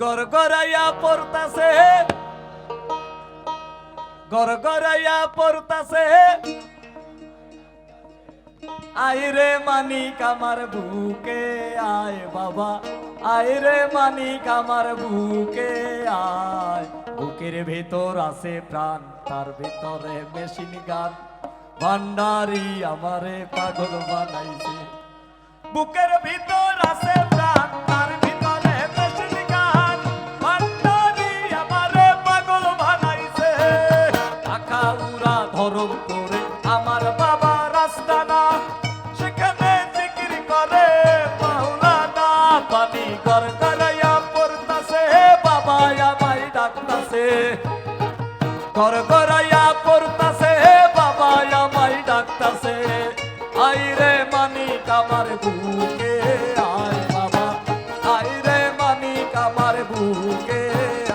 গর গরাইয়া পড়তাছে। গর গরাইয়া পড়তাছে। আইরে বুকে, আয় বাবা। আইরে বুকে, আয়। বুকের ভেতর আছে প্রাণ, তার ভেতরে মেশিন গান। ভান্ডারি আমারে পাগল বানাইছে। বুকের ভিতর কর করাইয়া পড়তাছে, বাবা আমায় ডাকতাছে। আইরে মানিক আমার বুকে, আয় বাবা। আইরে মানিক আমার বুকে,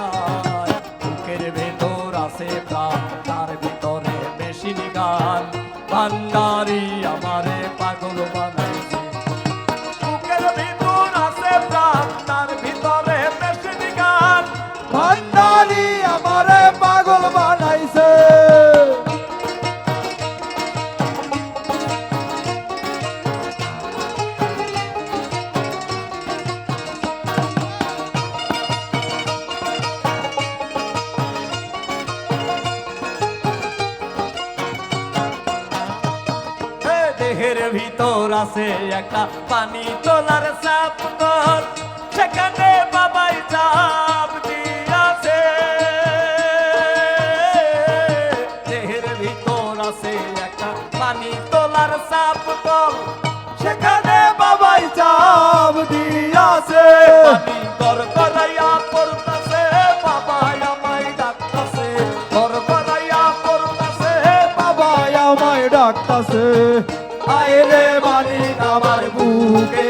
আয়। বুকের ভেতর আছে প্রাণ, তার ভিতরে মেশিন গান ভান্ডারি আমারে পাগল বানাইছে। দেহের ভিতর আছে একটা পানি তোলার কর সেখানে বাবাই চাপ দিয়াছে। দেহের ভিতর আছে একটা পানি তোলার সাপ সেখানে বাবাই চাপ দিয়াছে। পানি ডাকতাছে। আইরে বাড়ি আমার বুকে।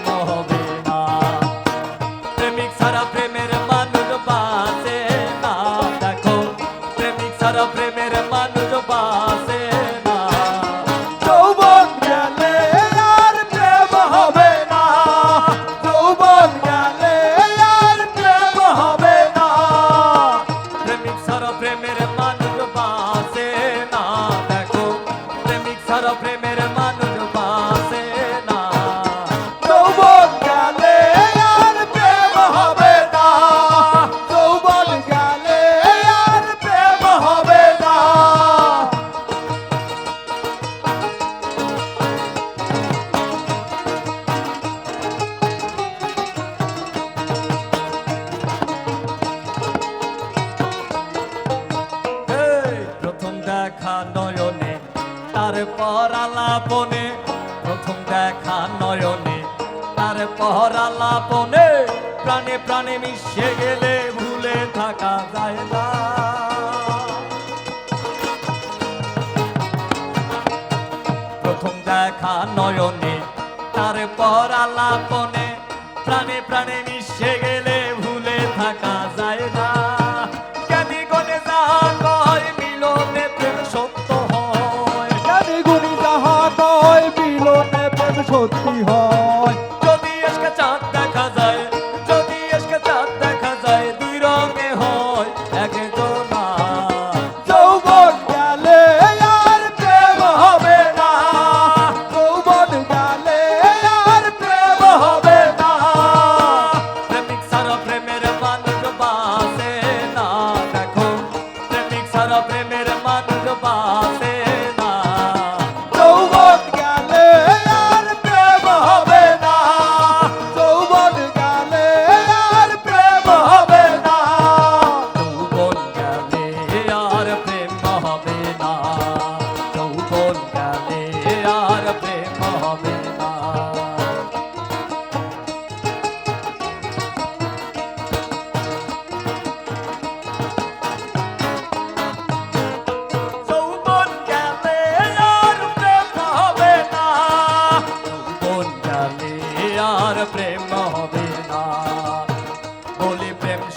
তারপর আলাপনে প্রথম দেখা নয়নে তারপর আলাপনে প্রাণে প্রাণে মিশে গেলে ভুলে থাকা যায় না। প্রথম দেখা নয়নে তারপর আলাপনে প্রাণে প্রাণে মিশে গেলে গুণী যাহা কয় মিলনে প্রেম সত্যি হয়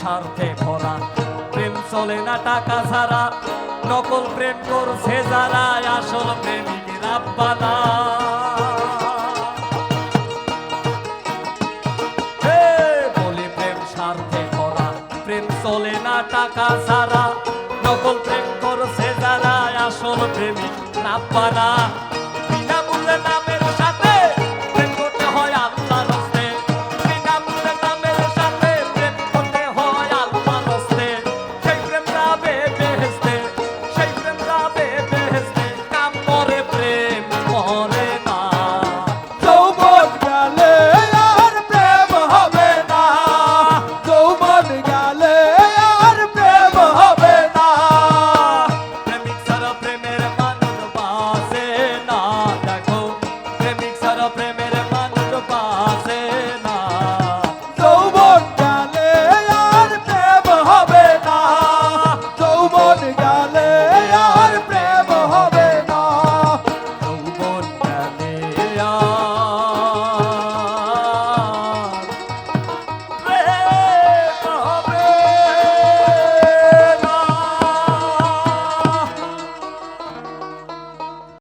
স্বার্থে ভরা। প্রেম চলে না টাকা ছাড়া। নকল প্রেম করছে যারা, আসল প্রেমিক রাব্বানা। বলি প্রেম স্বার্থে ভরা। প্রেম চলে না টাকা ছাড়া। নকল প্রেম করছে যারা, আসল প্রেমিক রাব্বানা।